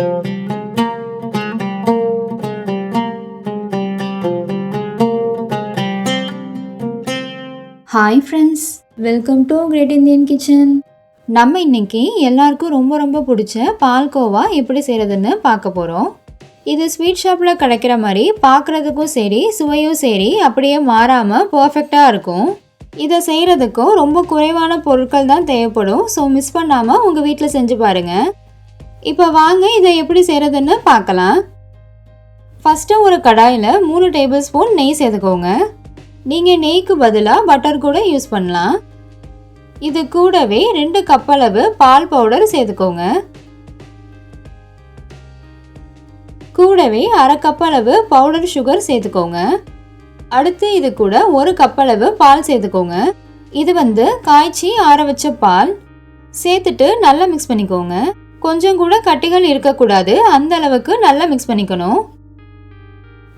Hi friends welcome to great Indian kitchen நம்ம இன்னைக்கு எல்லாருக்கும் ரொம்ப ரொம்ப பிடிச்ச பால்கோவா எப்படி செய்கிறதுன்னு பார்க்க போகிறோம் இது ஸ்வீட் ஷாப்பில் கிடைக்கிற மாதிரி பார்க்குறதுக்கும் சரி சுவையும் சரி அப்படியே மாறாமல் பர்ஃபெக்டாக இருக்கும். இதை செய்கிறதுக்கும் ரொம்ப குறைவான பொருட்கள் தான் தேவைப்படும். ஸோ மிஸ் பண்ணாமல் உங்கள் வீட்டில் செஞ்சு பாருங்கள் இப்போ வாங்க இதை எப்படி செய்கிறதுன்னு பார்க்கலாம். ஃபஸ்ட்டு ஒரு கடாயில் மூணு டேபிள் ஸ்பூன் நெய் சேர்த்துக்கோங்க. நீங்கள் நெய்க்கு பதிலாக பட்டர் கூட யூஸ் பண்ணலாம். இது கூடவே ரெண்டு கப் அளவு பால் பவுடர் சேர்த்துக்கோங்க. கூடவே அரை கப் அளவு பவுடர் சுகர் சேர்த்துக்கோங்க. அடுத்து இது கூட ஒரு கப் அளவு பால் சேர்த்துக்கோங்க. இது வந்து காய்ச்சி ஆற வச்ச பால் சேர்த்துட்டு நல்லா மிக்ஸ் பண்ணிக்கோங்க. கொஞ்சம் கூட கட்டிகள் இருக்கக்கூடாது. அந்த அளவுக்கு நல்லா மிக்ஸ் பண்ணிக்கணும்.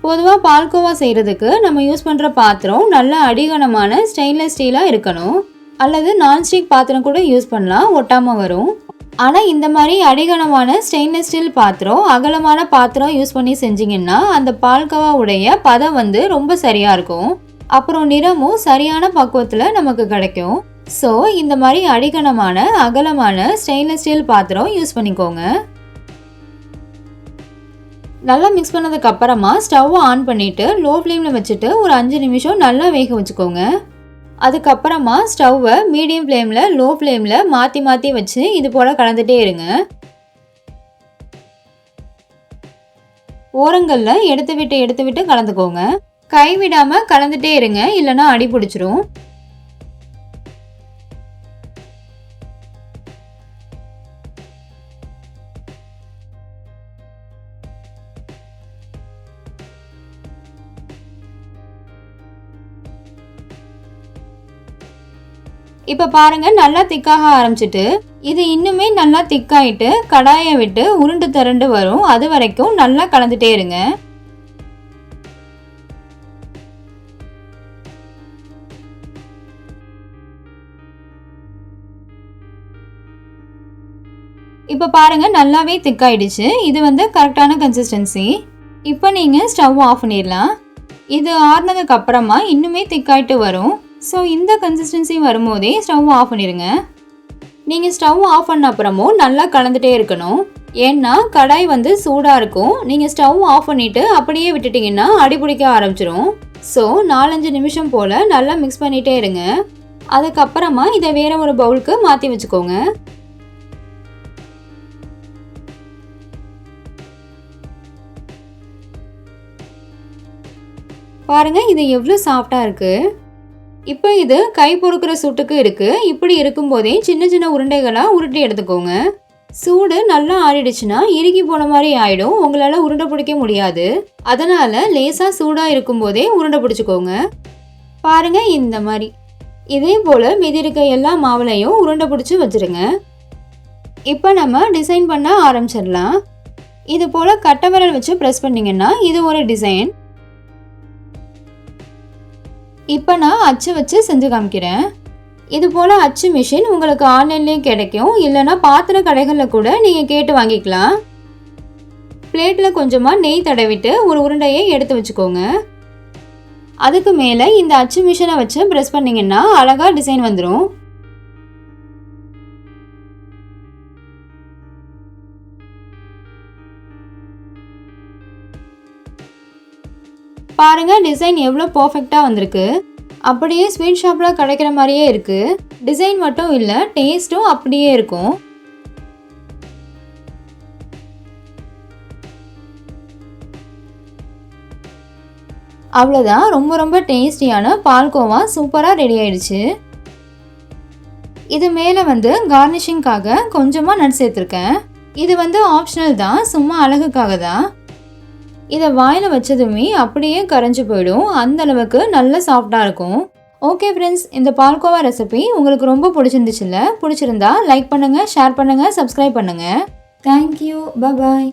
பொதுவாக பால்கோவா செய்கிறதுக்கு நம்ம யூஸ் பண்ணுற பாத்திரம் நல்ல அடிகனமான ஸ்டெயின்லெஸ் ஸ்டீலாக இருக்கணும். அல்லது நான்ஸ்டிக் பாத்திரம் கூட யூஸ் பண்ணலாம் ஒட்டாமல் வரும். ஆனால் இந்த மாதிரி அடிகனமான ஸ்டெயின்லெஸ் ஸ்டீல் பாத்திரம் அகலமான பாத்திரம் யூஸ் பண்ணி செஞ்சிங்கன்னா அந்த பால்கோவா உடைய பதம் வந்து ரொம்ப சரியாக இருக்கும். அப்புறம் நிறமும் சரியான பக்குவத்தில் நமக்கு கிடைக்கும். ஸோ இந்த மாதிரி அடிகனமான அகலமான ஸ்டெயின்லெஸ் ஸ்டீல் பாத்திரம் யூஸ் பண்ணிக்கோங்க. நல்லா மிக்ஸ் பண்ணதுக்கப்புறமா ஸ்டவ்வை ஸ்டவ் ஆன் பண்ணிவிட்டு லோ ஃப்ளேமில் வச்சுட்டு ஒரு அஞ்சு நிமிஷம் நல்லா வேக வச்சுக்கோங்க. அதுக்கப்புறமா ஸ்டவ்வை மீடியம் ஃப்ளேமில் லோ ஃப்ளேமில் மாற்றி மாற்றி வச்சு இது போல் கலந்துகிட்டே இருங்க. ஓரங்களில் எடுத்து விட்டு எடுத்து விட்டு கலந்துக்கோங்க. கைவிடாமல் கலந்துட்டே இருங்க இல்லைன்னா அடி பிடிச்சிரும். இப்போ பாருங்க நல்லா திக்காக ஆரம்பிச்சிட்டு இது இன்னுமே நல்லா திக்காயிட்டு கடாயை விட்டு உருண்டு திரண்டு வரும். அது வரைக்கும் நல்லா கலந்துட்டே இருங்க. இப்போ பாருங்க நல்லாவே திக்காயிடுச்சு. இது வந்து கரெக்டான கன்சிஸ்டன்சி இப்போ நீங்கள் ஸ்டவ் ஆஃப் பண்ணிடலாம். இது ஆறுனதுக்கு அப்புறமா இன்னுமே திக்காயிட்டு வரும். ஸோ இந்த கன்சிஸ்டன்சி வரும்போதே ஸ்டவ் ஆஃப் பண்ணிடுங்க நீங்கள் ஸ்டவ் ஆஃப் பண்ண அப்புறமும் நல்லா கலந்துட்டே இருக்கணும். ஏன்னா கடாய் வந்து சூடாக இருக்கும். நீங்கள் ஸ்டவ் ஆஃப் பண்ணிவிட்டு அப்படியே விட்டுட்டிங்கன்னா அடிபிடிக்க ஆரம்பிச்சிடும் ஸோ நாலஞ்சு நிமிஷம் போல் நல்லா மிக்ஸ் பண்ணிகிட்டே இருங்க. அதுக்கப்புறமா இதை வேற ஒரு பவுலுக்கு மாற்றி வச்சுக்கோங்க. பாருங்கள் இது எவ்வளோ சாஃப்டாக இருக்குது இப்போ இது கை பொறுக்கிற சூட்டுக்கு இருக்குது இப்படி இருக்கும்போதே சின்ன சின்ன உருண்டைகளாக உருட்டி எடுத்துக்கோங்க. சூடு நல்லா ஆறிடுச்சுன்னா இறுகி போன மாதிரி ஆயிடும். உங்களால் உருண்டை பிடிக்க முடியாது. அதனால் லேசாக சூடாக இருக்கும்போதே உருண்டை பிடிச்சிக்கோங்க. பாருங்க இந்த மாதிரி. இதே போல் மீதி இருக்க எல்லா மாவுலையும் உருண்டை பிடிச்சி வச்சுருங்க. இப்போ நம்ம டிசைன் பண்ண ஆரம்பிச்சிடலாம். இது போல் கட்டை விரல் வச்சு ப்ரெஸ் பண்ணிங்கன்னா இது ஒரு டிசைன். இப்போ நான் அச்சு வச்சு செஞ்சு காமிக்கிறேன். இது போல் அச்சு மிஷின் உங்களுக்கு ஆன்லைன்லேயும் கிடைக்கும். இல்லைனா பாத்திர கடைகளில் கூட நீங்கள் கேட்டு வாங்கிக்கலாம். பிளேட்டில் கொஞ்சமாக நெய் தடவிட்டு ஒரு உருண்டையை எடுத்து வச்சுக்கோங்க. அதுக்கு மேலே இந்த அச்சு மிஷினை வச்சு ப்ரெஸ் பண்ணிங்கன்னா அழகாக டிசைன் வந்துடும் பாருங்கள் டிசைன் எவ்வளோ பர்ஃபெக்டாக வந்திருக்கு. அப்படியே ஸ்வீட் ஷாப்பில் கிடைக்கிற மாதிரியே இருக்குது டிசைன் மட்டும் இல்லை டேஸ்ட்டும் அப்படியே இருக்கும். அவ்வளோதான் ரொம்ப ரொம்ப டேஸ்டியான பால்கோவா சூப்பராக ரெடி ஆயிடுச்சு. இது மேலே வந்து கார்னிஷிங்காக கொஞ்சமாக நட் சேர்த்துருக்கேன். இது வந்து ஆப்ஷனல் தான். சும்மா அழகுக்காக தான். இதை வாயில் வச்சதுமே அப்படியே கரைஞ்சி போயிடும். அந்த அளவுக்கு நல்ல சாஃப்டாக இருக்கும். ஓகே ஃப்ரெண்ட்ஸ் இந்த பால்கோவா ரெசிபி உங்களுக்கு ரொம்ப பிடிச்சிருந்துச்சுல்ல? பிடிச்சிருந்தா லைக் பண்ணுங்கள் ஷேர் பண்ணுங்கள் சப்ஸ்கிரைப் பண்ணுங்கள் தேங்க்யூ பாய்